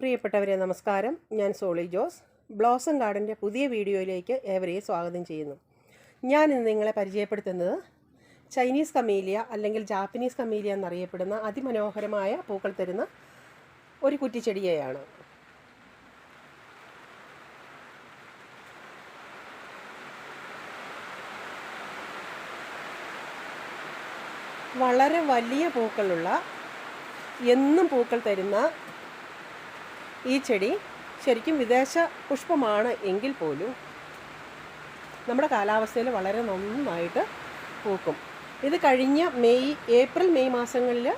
പ്രിയപ്പെട്ടവരെ നമസ്കാരം. ഞാൻ സോളി ജോസ്. ബ്ലോസം ഗാർഡന്റെ പുതിയ വീഡിയോയിലേക്ക് ഏവരെയും സ്വാഗതം ചെയ്യുന്നു. ഞാൻ ഇന്ന് നിങ്ങളെ പരിചയപ്പെടുത്തുന്നത് ചൈനീസ് കമീലിയ അല്ലെങ്കിൽ ജാപ്പനീസ് കമീലിയ എന്നറിയപ്പെടുന്ന അതിമനോഹരമായ പൂക്കൾ തരുന്ന ഒരു കുറ്റിച്ചെടിയെയാണ്. വളരെ വലിയ പൂക്കളുള്ള എന്നും പൂക്കൾ തരുന്ന ഈ ചെടി ശരിക്കും വിദേശ പുഷ്പമാണ് എങ്കിൽ പോലും നമ്മുടെ കാലാവസ്ഥയിൽ വളരെ നന്നായിട്ട് പൂക്കും. ഇത് കഴിഞ്ഞ മെയ് ഏപ്രിൽ മെയ് മാസങ്ങളിൽ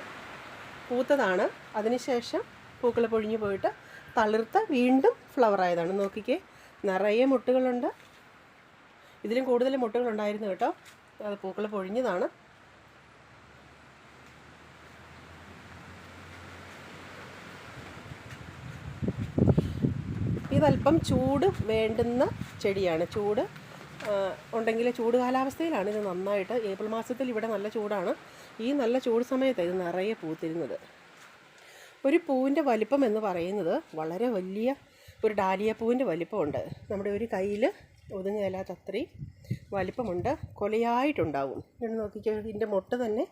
പൂത്തതാണ്. അതിനുശേഷം പൂക്കൾ പൊഴിഞ്ഞു പോയിട്ട് തളിർത്ത് വീണ്ടും ഫ്ലവർ ആയതാണ്. നോക്കിക്കേ നിറയെ മുട്ടുകളുണ്ട്. ഇതിലും കൂടുതൽ മുട്ടുകളുണ്ടായിരുന്നു കേട്ടോ. അത് പൂക്കൾ പൊഴിഞ്ഞതാണ്. ഇതല്പം ചൂട് വേണ്ടുന്ന ചെടിയാണ്. ചൂട് ഉണ്ടെങ്കിൽ ചൂട് കാലാവസ്ഥയിലാണ് ഇത് നന്നായിട്ട്. ഏപ്രിൽ മാസത്തിൽ ഇവിടെ നല്ല ചൂടാണ്. ഈ നല്ല ചൂട് സമയത്ത് ഇത് നിറയെ പൂത്തിരുന്നത്. ഒരു പൂവിന്റെ വലിപ്പം എന്ന് പറയുന്നത് വളരെ വലിയ ഒരു ഡാലിയ പൂവിന്റെ വലിപ്പമുണ്ട്. നമ്മുടെ ഒരു കയ്യിൽ ഒതുങ്ങലാത്ത അത്രയും വലിപ്പമുണ്ട്. കൊലയായിട്ടുണ്ടാവും. ഇങ്ങനെ നോക്കിക്കോ ഇതിന്റെ മുട്ട തന്നെ.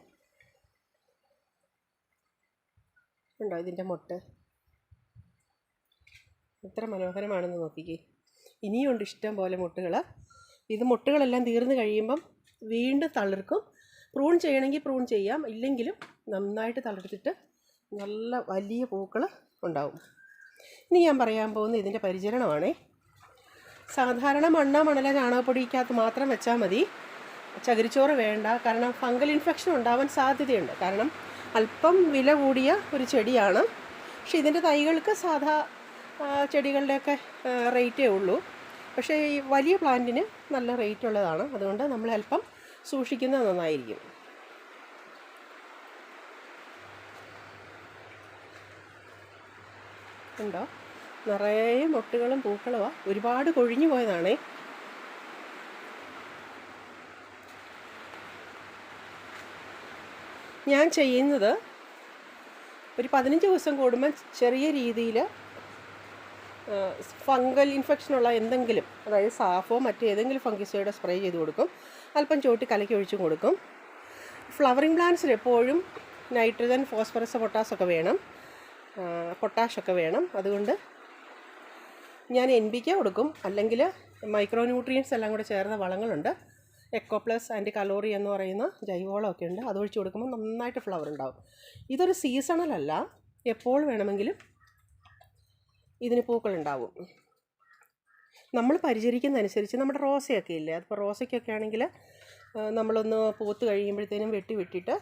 ഉണ്ടോ ഇതിന്റെ മൊട്ട്? എത്ര മനോഹരമാണെന്ന് നോക്കിക്കേ. ഇനിയുണ്ട് ഇഷ്ടം പോലെ മുട്ടുകൾ ഇത് മുട്ടുകളെല്ലാം തീർന്നു കഴിയുമ്പം വീണ്ടും തളിർക്കും. പ്രൂൺ ചെയ്യണമെങ്കിൽ പ്രൂൺ ചെയ്യാം. ഇല്ലെങ്കിലും നന്നായിട്ട് തളിർത്തിട്ട് നല്ല വലിയ പൂക്കൾ ഉണ്ടാവും. ഇനി ഞാൻ പറയാൻ പോകുന്ന ഇതിന്റെ പരിചരണമാണേ. സാധാരണ മണ്ണ മണല ചാണകപ്പൊടിക്കകത്ത് മാത്രം വെച്ചാൽ മതി. ചകിരിച്ചോറ് വേണ്ട. കാരണം ഫംഗൽ ഇൻഫെക്ഷൻ ഉണ്ടാവാൻ സാധ്യതയുണ്ട്. കാരണം അല്പം വില കൂടിയ ഒരു ചെടിയാണ്. പക്ഷെ ഇതിന്റെ തൈകൾക്ക് സാധാ ചെടികളുടെയൊക്കെ റേറ്റേ ഉള്ളൂ. പക്ഷേ ഈ വലിയ പ്ലാന്റിന് നല്ല റേറ്റ് ഉള്ളതാണ്. അതുകൊണ്ട് നമ്മൾ അല്പം സൂക്ഷിക്കുന്നത് നന്നായിരിക്കും. ഉണ്ടോ? നിറയെ മൊട്ടുകളും പൂക്കളുമാണ് ഒരുപാട് കൊഴിഞ്ഞു പോയതാണേ. ഞാൻ ചെയ്യുന്നത് ഒരു പതിനഞ്ച് ദിവസം കൂടുമ്പോൾ ചെറിയ രീതിയിൽ ഫംഗൽ ഇൻഫെക്ഷനുള്ള എന്തെങ്കിലും അതായത് സാഫോ മറ്റേതെങ്കിലും ഫംഗിസൈഡോ സ്പ്രേ ചെയ്ത് കൊടുക്കും. അല്പം ചോട്ടി കലക്കി ഒഴിച്ചു കൊടുക്കും. ഫ്ലവറിങ് പ്ലാന്റ്സിൽ എപ്പോഴും നൈട്രജൻ ഫോസ്ഫറസ് പൊട്ടാസൊക്കെ വേണം. പൊട്ടാഷൊക്കെ വേണം. അതുകൊണ്ട് ഞാൻ എൻ ബി കെ കൊടുക്കും. അല്ലെങ്കിൽ മൈക്രോ ന്യൂട്രിയൻസ് എല്ലാം കൂടെ ചേർന്ന വളങ്ങളുണ്ട്. എക്കോ പ്ലസ് ആൻഡ് കലോറി എന്ന് പറയുന്ന ജൈവവളമൊക്കെ ഉണ്ട്. അതൊഴിച്ച് കൊടുക്കുമ്പോൾ നന്നായിട്ട് ഫ്ലവർ ഉണ്ടാവും. ഇതൊരു സീസണലല്ല എപ്പോൾ വേണമെങ്കിലും ഇതിന് പൂക്കളുണ്ടാവും. നമ്മൾ പരിചരിക്കുന്നതനുസരിച്ച് നമ്മുടെ റോസയൊക്കെ ഇല്ലേ? അതിപ്പോൾ റോസയ്ക്കൊക്കെ ആണെങ്കിൽ നമ്മളൊന്ന് പൂത്ത് കഴിയുമ്പോഴത്തേനും വെട്ടി വെട്ടിയിട്ട്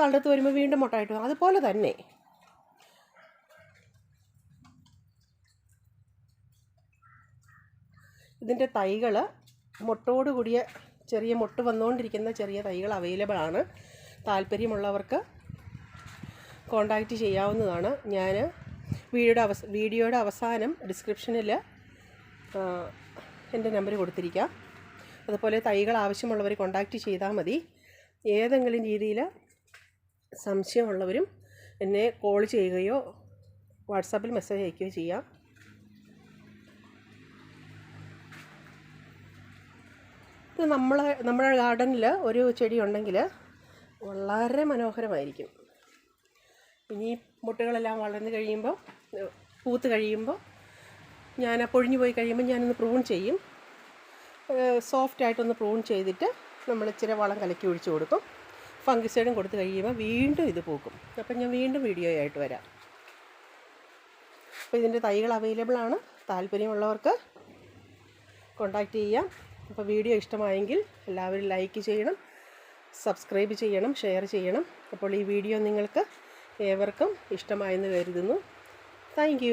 തള്ളത്ത് വരുമ്പോൾ വീണ്ടും മുട്ടായിട്ട്. അതുപോലെ തന്നെ ഇതിന്റെ തൈകൾ മുട്ടോട് കൂടിയ ചെറിയ മുട്ട് വന്നുകൊണ്ടിരിക്കുന്ന ചെറിയ തൈകൾ അവൈലബിൾ ആണ്. താല്പര്യമുള്ളവർക്ക് കോണ്ടാക്റ്റ് ചെയ്യാവുന്നതാണ്. ഞാൻ വീഡിയോയുടെ അവസ വീഡിയോയുടെ അവസാനം ഡിസ്ക്രിപ്ഷനിൽ എന്റെ നമ്പർ കൊടുത്തിരിക്കാം. അതുപോലെ തൈകൾ ആവശ്യമുള്ളവർ കോണ്ടാക്റ്റ് ചെയ്താൽ മതി. ഏതെങ്കിലും രീതിയിൽ സംശയമുള്ളവരും എന്നെ കോൾ ചെയ്യുകയോ വാട്സാപ്പിൽ മെസ്സേജ് അയക്കുകയോ ചെയ്യാം. ഇത് നമ്മളെ നമ്മുടെ ഗാർഡനിൽ ഒരു ചെടി ഉണ്ടെങ്കിൽ വളരെ മനോഹരമായിരിക്കും. ഇനി മുട്ടകളെല്ലാം വളർന്നു കഴിയുമ്പോൾ പൂത്ത് കഴിയുമ്പോൾ ഞാൻ ആ പൊഴിഞ്ഞു പോയി കഴിയുമ്പോൾ ഞാനൊന്ന് പ്രൂൺ ചെയ്യും. സോഫ്റ്റ് ആയിട്ടൊന്ന് പ്രൂൺ ചെയ്തിട്ട് നമ്മൾ ഇച്ചിരി വളം കലക്കി ഒഴിച്ചു കൊടുക്കും. ഫംഗിസൈഡും കൊടുത്ത് കഴിയുമ്പോൾ വീണ്ടും ഇത് പൂക്കും. അപ്പം ഞാൻ വീണ്ടും വീഡിയോ ആയിട്ട് വരാം. അപ്പോൾ ഇതിന്റെ തൈകൾ അവൈലബിൾ ആണ്. താല്പര്യമുള്ളവർക്ക് കോണ്ടാക്റ്റ് ചെയ്യാം. അപ്പോൾ വീഡിയോ ഇഷ്ടമായെങ്കിൽ എല്ലാവരും ലൈക്ക് ചെയ്യണം സബ്സ്ക്രൈബ് ചെയ്യണം ഷെയർ ചെയ്യണം. അപ്പോൾ ഈ വീഡിയോ നിങ്ങൾക്ക് ഏവർക്കും ഇഷ്ടമായെന്ന് കരുതുന്നു. താങ്ക്